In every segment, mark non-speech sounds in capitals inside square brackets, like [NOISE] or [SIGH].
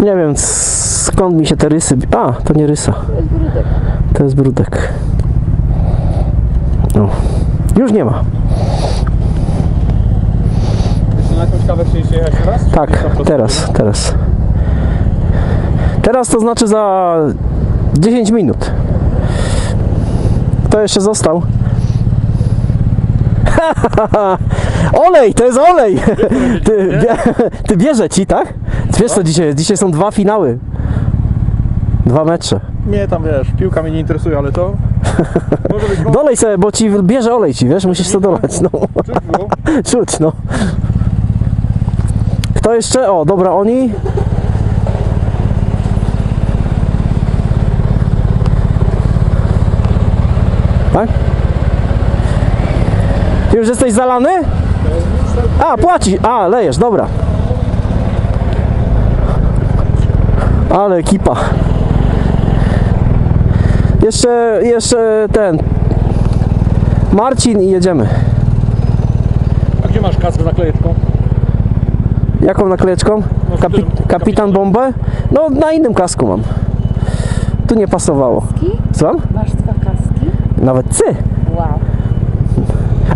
Nie wiem skąd mi się te rysy. A, to nie rysa. To jest brudek. No. Już nie ma. Jeszcze na jakąś kawę chcieliście jechać teraz? Tak, teraz, teraz. Teraz to znaczy za 10 minut. Kto jeszcze został? [LAUGHS] olej, to jest olej! Ty, bie, [LAUGHS] ty bierze ci, tak? Wiesz co dzisiaj jest? Dzisiaj są dwa finały. Dwa mecze. Nie, tam wiesz, piłka mnie nie interesuje, ale to [LAUGHS] może być Dolej sobie, bo ci bierze olej ci, wiesz? Musisz to dolać, no. czuć było. [LAUGHS] Czuć, no. Kto jeszcze? O, dobra, oni. Tak? Ty już jesteś zalany? A, płaci. A, lejesz, dobra. Ale ekipa. Jeszcze, jeszcze ten. Marcin i jedziemy. A gdzie masz kask z naklejeczką? Jaką naklejeczką? No, Kapi którym- kapitan bombę? No na innym kasku mam. Tu nie pasowało. Co? Masz dwa kaski? Nawet cy. Wow.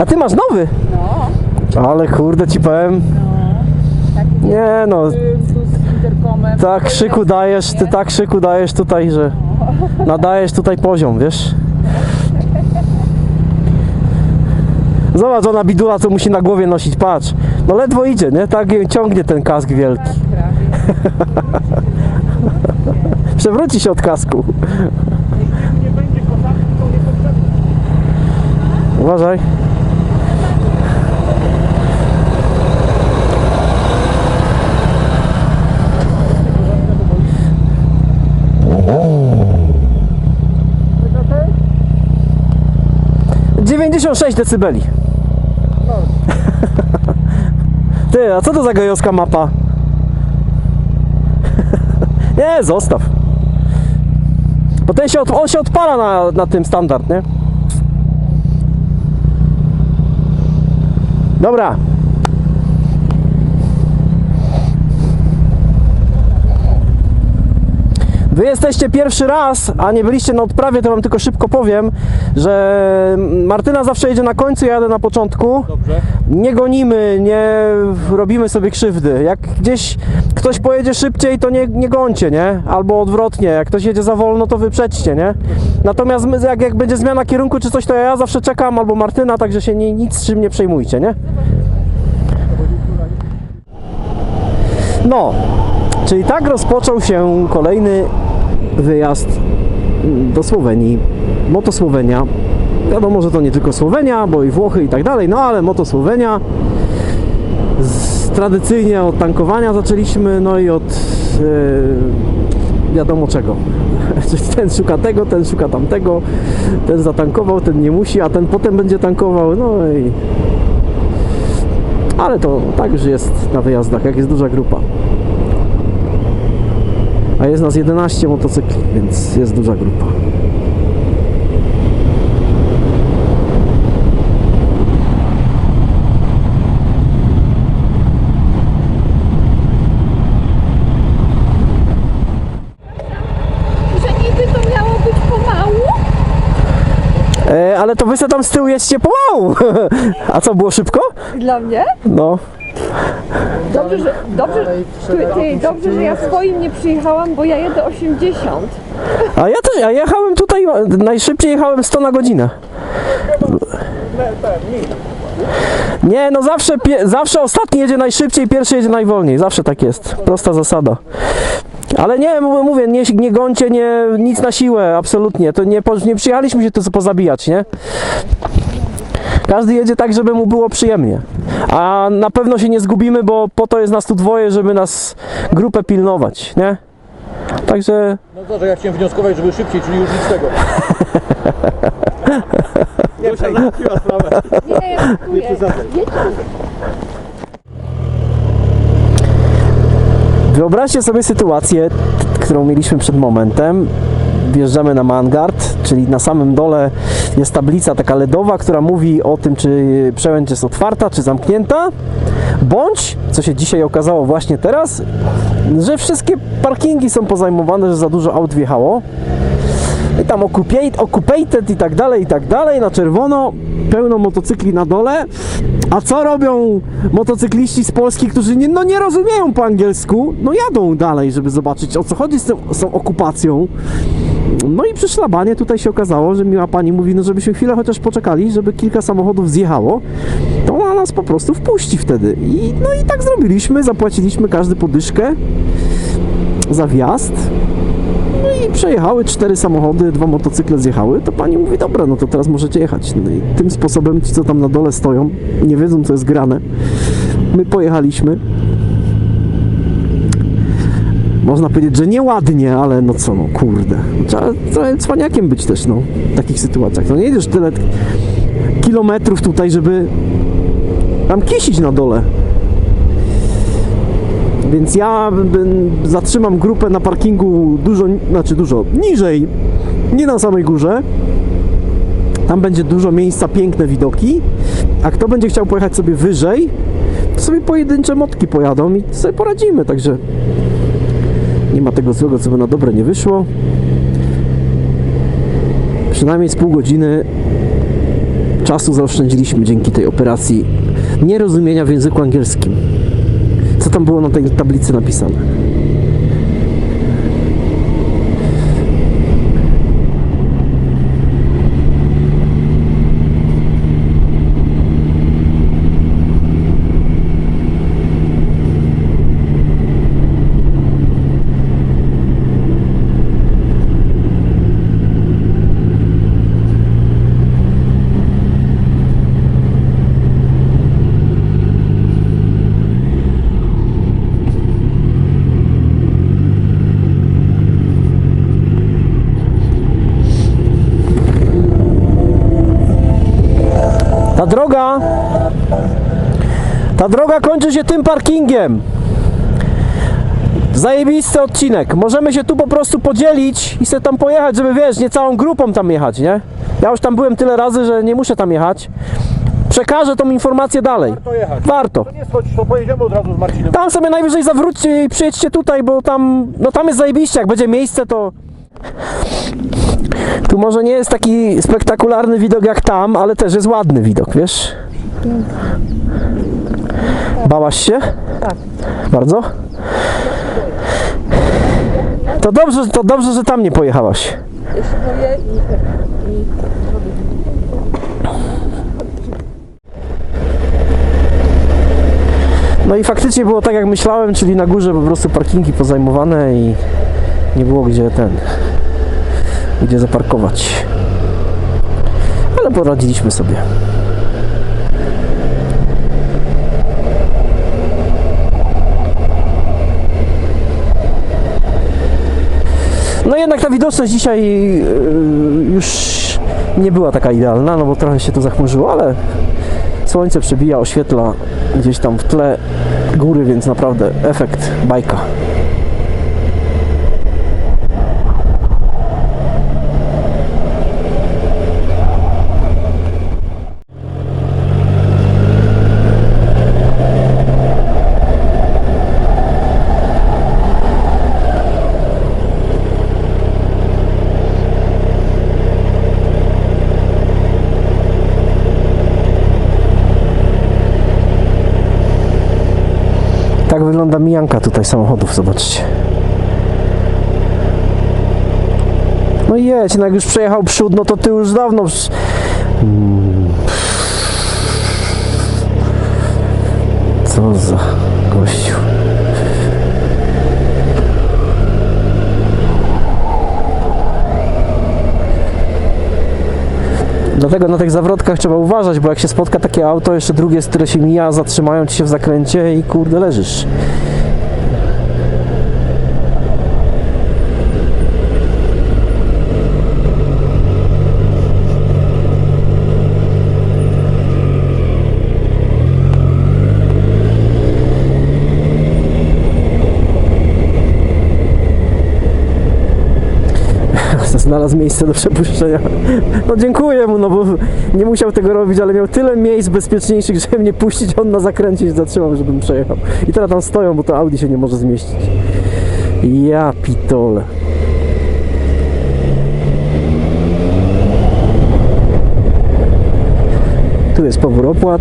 A ty masz nowy? No, Ale kurde ci powiem. taki Nie no, tak krzyku dajesz, ty tak krzyku dajesz tutaj, że nadajesz tutaj poziom, wiesz? Zobacz, ona bidula co musi na głowie nosić, patrz. No ledwo idzie, nie? Tak ciągnie ten kask wielki. [LAUGHS] Przewróci się od kasku. Uważaj. Dziewięćdziesiąt sześć decybeli. [LAUGHS] Ty, a co to za gejowska mapa? [LAUGHS] Nie, zostaw. Bo ten się, od, on się odpala na, na tym standard, nie? Dobra. Wy jesteście pierwszy raz, a nie byliście na odprawie, to wam tylko szybko powiem, że Martyna zawsze jedzie na końcu, ja jadę na początku. Dobrze. Nie gonimy, nie robimy sobie krzywdy. Jak gdzieś ktoś pojedzie szybciej, to nie, nie gońcie, nie? Albo odwrotnie, jak ktoś jedzie za wolno, to wyprzedźcie, nie? Natomiast my, jak, jak będzie zmiana kierunku czy coś, to ja zawsze czekam, albo Martyna, także się nie, nic czym nie przejmujcie, nie? No, czyli tak rozpoczął się kolejny wyjazd do Słowenii. Moto Słowenia. Wiadomo, że to nie tylko Słowenia, bo i Włochy i tak dalej, no ale Moto Słowenia. Z, tradycyjnie od tankowania zaczęliśmy, no i od e, wiadomo czego. [LAUGHS] Ten szuka tego, ten szuka tamtego, ten zatankował, ten nie musi, a ten potem będzie tankował, no i... Ale to tak już jest na wyjazdach, jak jest duża grupa. A jest nas 11 motocykli, więc jest duża grupa. E, ale to wy se tam z tyłu jedźcie pomału. [LAUGHS] A co, było szybko? Dla mnie? No. Dobrze, że, dobrze, ty, ty, dobrze, że ja swoim nie przyjechałam, bo ja jedę 80. A ja też, ja jechałem tutaj, najszybciej jechałem 100 na godzinę. Nie, no zawsze, pie, zawsze ostatni jedzie najszybciej, pierwszy jedzie najwolniej. Zawsze tak jest. Prosta zasada. Ale nie, mówię, mówię nie, nie gońcie, nie, nic na siłę, absolutnie. To nie, nie przyjechaliśmy się tu pozabijać, nie? Każdy jedzie tak, żeby mu było przyjemnie. A na pewno się nie zgubimy, bo po to jest nas tu dwoje, żeby nas grupę pilnować, nie? Także No że ja chciałem wnioskować, żeby szybciej, czyli już nic z tego. [LAUGHS] Nie, załatwiła sprawę. Nie, przesadzaj. Jedź. Wyobraźcie sobie sytuację, którą mieliśmy przed momentem. Wjeżdżamy na Mangard, czyli na samym dole jest tablica taka LEDowa, która mówi o tym, czy przełęcz jest otwarta, czy zamknięta. Bądź, co się dzisiaj okazało właśnie teraz, że wszystkie parkingi są pozajmowane, że za dużo aut wjechało. I tam occupated i tak dalej, i tak dalej, na czerwono, pełno motocykli na dole. A co robią motocykliści z Polski, którzy nie, no nie rozumieją po angielsku? No jadą dalej, żeby zobaczyć o co chodzi z tą, z tą okupacją. No i przy szlabanie tutaj się okazało, że miła pani mówi, no żebyśmy chwilę chociaż poczekali, żeby kilka samochodów zjechało, to ona nas po prostu wpuści wtedy. I, no i tak zrobiliśmy, zapłaciliśmy każdy podyszkę za wjazd. No i przejechały cztery samochody, dwa motocykle zjechały, to pani mówi, dobra, no to teraz możecie jechać. No i tym sposobem ci, co tam na dole stoją, nie wiedzą, co jest grane. My pojechaliśmy. Można powiedzieć, że nieładnie, ale no co, no kurde. Trzeba trochę cwaniakiem być też, no, w takich sytuacjach. No nie jedziesz tyle kilometrów tutaj, żeby tam kisić na dole. Więc ja zatrzymam grupę na parkingu dużo, znaczy dużo niżej, nie na samej górze. Tam będzie dużo miejsca, piękne widoki. A kto będzie chciał pojechać sobie wyżej, to sobie pojedyncze motki pojadą i sobie poradzimy. Także nie ma tego złego, co by na dobre nie wyszło. Przynajmniej z pół godziny czasu zaoszczędziliśmy dzięki tej operacji nierozumienia w języku angielskim. Co tam było na tej tablicy napisane? Droga. Ta droga kończy się tym parkingiem. Zajebisty odcinek. Możemy się tu po prostu podzielić I sobie tam pojechać, żeby wiesz, nie całą grupą tam jechać, nie? Ja już tam byłem tyle razy, że nie muszę tam jechać. Przekażę tą informację dalej. Warto jechać. Warto. To nie schodź, to pojedziemy od razu z Marcinem. Tam sobie najwyżej zawróćcie i przyjedźcie tutaj, bo tam, no tam jest zajebiście, jak będzie miejsce, to... Tu może nie jest taki spektakularny widok jak tam, ale też jest ładny widok, wiesz? Bałaś się? Tak. Bardzo? To dobrze, to dobrze, że tam nie pojechałaś. No i faktycznie było tak jak myślałem, czyli na górze po prostu parkingi pozajmowane i nie było gdzie ten, gdzie zaparkować. Ale poradziliśmy sobie. No jednak ta widoczność dzisiaj yy, już nie była taka idealna, no bo trochę się to zachmurzyło, ale Słońce przebija, oświetla gdzieś tam w tle góry, więc naprawdę efekt bajka. Tak wygląda mijanka tutaj samochodów, zobaczcie. No jedź, no jak już przejechał przód, no to ty już dawno... Co za gościu. Dlatego na tych zawrotkach trzeba uważać, bo jak się spotka takie auto, jeszcze drugie, które się mija, zatrzymają ci się w zakręcie i kurde leżysz. Znalazł miejsce do przepuszczenia. No dziękuję mu, no bo nie musiał tego robić, ale miał tyle miejsc bezpieczniejszych, żeby mnie puścić, on na zakręcie się zatrzymał, żebym przejechał. I teraz tam stoją, bo to Audi się nie może zmieścić. Ja pitole. Tu jest pobór opłat.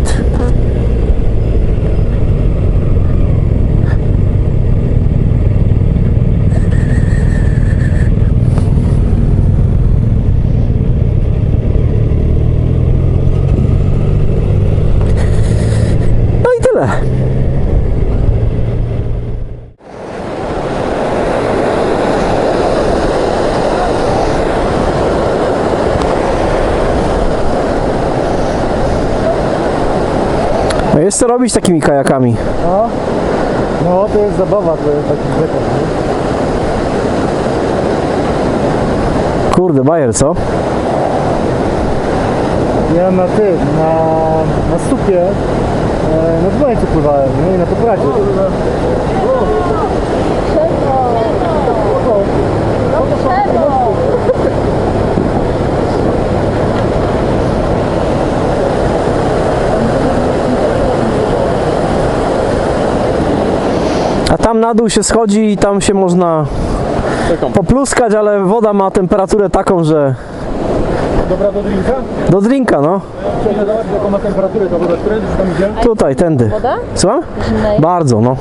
No i tyle. A jest co robić takimi kajakami? No, no to jest zabawa, to jest taki bekon. Kurde, bajer, co? Ja na tym, na, na supie, e, na dwójce pływałem, nie? I na popradzie. A tam na dół się schodzi i tam się można popluskać, ale woda ma temperaturę taką, że Dobra do drinka? do drinka, no. Chcę dawać jaką ma temperaturę ta woda, którędy tam idzie? Tutaj, tędy. Woda? Co? Bardzo, no.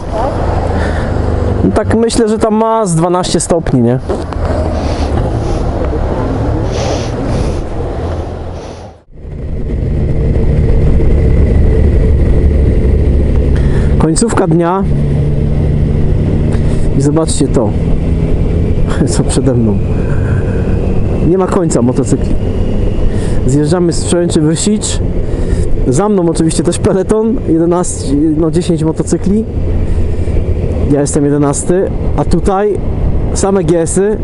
No Tak myślę, że tam ma z 12 stopni, nie? Końcówka dnia zobaczcie to, [LAUGHS] co przede mną. Nie ma końca motocykli. Zjeżdżamy z przełęczy Wysicz. Za mną oczywiście też peleton, 11, no 10 motocykli. Ja jestem 11, a tutaj same GS-y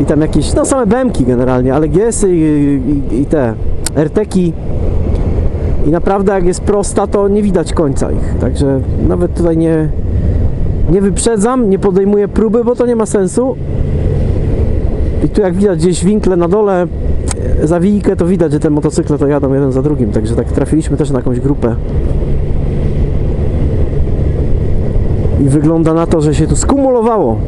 i tam jakieś, no same BMki generalnie, ale GS-y i, i, i te RTki i naprawdę jak jest prosta, to nie widać końca ich. Także nawet tutaj nie, nie wyprzedzam, nie podejmuję próby, bo to nie ma sensu. I tu jak widać gdzieś winkle na dole, zawijkę, to widać, że te motocykle to jadą jeden za drugim. Także tak trafiliśmy też na jakąś grupę. I wygląda na to, że się tu skumulowało.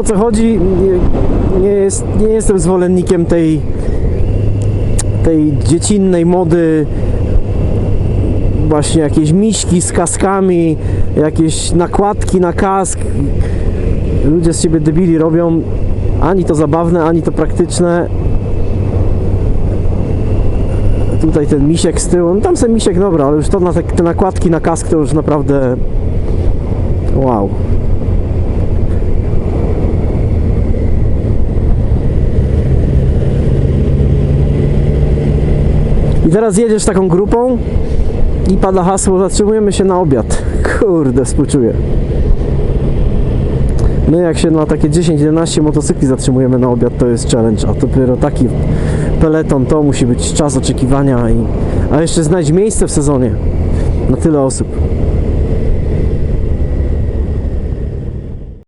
O co chodzi. Nie, jest, nie jestem zwolennikiem tej, tej dziecinnej mody. Właśnie jakieś miśki z kaskami, jakieś nakładki na kask. Ludzie z siebie debili robią. Ani to zabawne, ani to praktyczne. Tutaj ten misiek z tyłu. No tam ten misiek dobra, ale już to na te, te nakładki na kask to już naprawdę. Wow. I teraz jedziesz taką grupą i pada hasło, zatrzymujemy się na obiad. Kurde, współczuję. My jak się na takie 10-11 motocykli zatrzymujemy na obiad, to jest challenge, a dopiero taki peleton to musi być czas oczekiwania i... A jeszcze znajdź miejsce w sezonie na tyle osób.